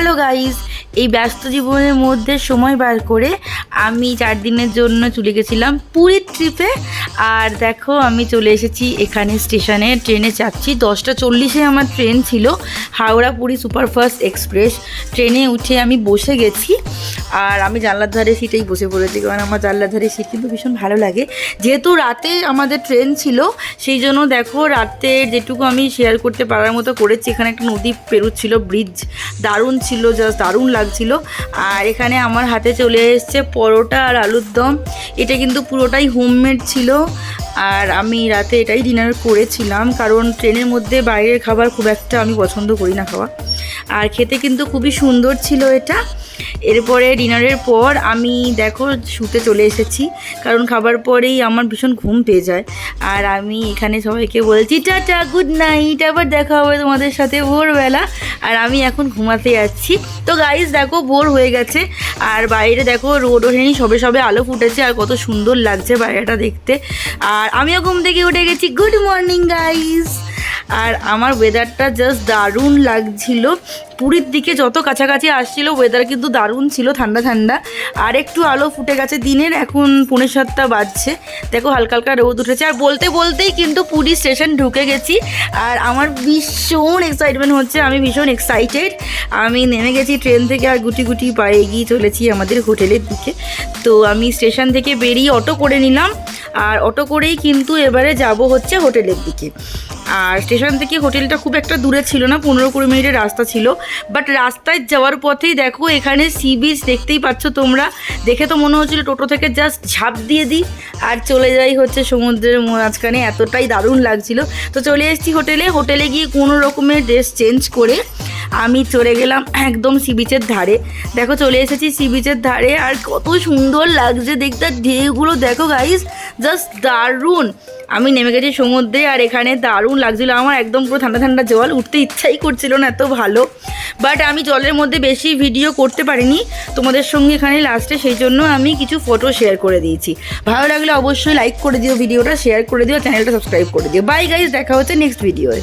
Hello guys এই ব্যস্ত জীবনের মধ্যে সময় বার করে আমি চার দিনের জন্য চলে গেছিলাম পুরীর ট্রিপে আর দেখো, আমি চলে এসেছি এখানে স্টেশনে ট্রেনে চাপছি দশটা চল্লিশে আমার ট্রেন ছিল। Howrah Puri superfast express. ট্রেনে উঠে আমি বসে গেছি। আর আমি জানলার ধারে সিটেই বসে পড়েছি, কারণ আমার জানলার ধারে সিট কিন্তু ভীষণ ভালো লাগে। যেহেতু রাতে আমাদের ট্রেন ছিল, সেই জন্য দেখো রাতে যেটুকু আমি শেয়ার করতে পারার মতো করেছি, এখানে একটা নদী পেরুচ্ছিল ব্রিজ দারুণ ছিল জাস্ট দারুণ লাগছিল। আর এখানে আমার হাতে চলে এসছে পরোটা আর আলুর দম। এটা কিন্তু পুরোটাই হোমমেড ছিল। আর আমি রাতে এটাই ডিনার করেছিলাম, কারণ ট্রেনের মধ্যে বাইরের খাবার খুব একটা আমি পছন্দ করি না খাওয়া। আর খেতে কিন্তু খুবই সুন্দর ছিল এটা। এরপরে ডিনারের পর আমি দেখো শুতে চলে এসেছি, কারণ খাবার পরেই আমার ভীষণ ঘুম পেয়ে যায়। আর আমি এখানে সবাইকে বলছি, টাটা গুড নাইট আবার দেখা হবে তোমাদের সাথে ভোরবেলা। আর আমি এখন ঘুমাতে যাচ্ছি। তো গাইজ দেখো ভোর হয়ে গেছে। আর বাইরে দেখো রোড ওঠেনি, সবে সবে আলো ফুটেছে। আর কত সুন্দর লাগছে বাইরেটা দেখতে। আর আমিও ঘুম থেকে উঠে গেছি। গুড মর্নিং গাইজ আর আমার ওয়েদারটা জাস্ট দারুণ লাগছিল। পুরীর দিকে যত কাছাকাছি আসছিল ওয়েদার কিন্তু দারুণ ছিল, ঠান্ডা ঠান্ডা। আর একটু আলো ফুটে গেছে দিনের, এখন পৌনে সাতটা বাজছে। দেখো হালকা হালকা রোদ উঠেছে। আর বলতে, বলতেই কিন্তু পুরী স্টেশন ঢুকে গেছি। আর আমার ভীষণ এক্সাইটমেন্ট হচ্ছে, আমি ভীষণ এক্সাইটেড আমি নেমে গেছি ট্রেন থেকে, আর গুটি গুটি পায়ে এগিয়ে চলেছি আমাদের হোটেলের দিকে। তো আমি স্টেশন থেকে বেরিয়ে অটো করে নিলাম। আর অটো করেই কিন্তু এবারে যাব হচ্ছে হোটেলের দিকে। আর স্টেশন থেকে হোটেলটা খুব একটা দূরে ছিল না, পনেরো কুড়ি মিনিটের রাস্তা ছিল। বাট রাস্তায় যাওয়ার পথেই দেখো এখানে সি বিচ দেখতেই পাচ্ছ তোমরা। দেখে তো মনে হচ্ছিল টোটো থেকে জাস্ট ঝাঁপ দিয়ে দিই, আর চলে যাই হচ্ছে সমুদ্রের মাঝখানে। এতটাই দারুণ লাগছিল। তো চলে এসেছি হোটেলে। হোটেলে গিয়ে কোনো রকমের ড্রেস চেঞ্জ করে আমি চলে গেলাম একদম সি বিচের ধারে। দেখো চলে এসেছি সি বিচের ধারে আর কত সুন্দর লাগছে দেখতে। ঢেউগুলো দেখো গাইস জাস্ট দারুণ। আমি নেমে গেছি সমুদ্রে আর এখানে দারুণ লাগছিল। আমার একদম পুরো ঠান্ডা ঠান্ডা জল, উঠতে ইচ্ছাই করছিল না এত ভালো। বাট আমি জলের মধ্যে বেশি ভিডিও করতে পারিনি। তোমাদের সঙ্গে এখানে লাস্টে সেই জন্য আমি কিছু ফটো শেয়ার করে দিয়েছি। ভালো লাগলে অবশ্যই লাইক করে দিও ভিডিওটা শেয়ার করে দিও চ্যানেলটা সাবস্ক্রাইব করে দিও। বাই গাইজ দেখা হচ্ছে নেক্সট ভিডিওয়ে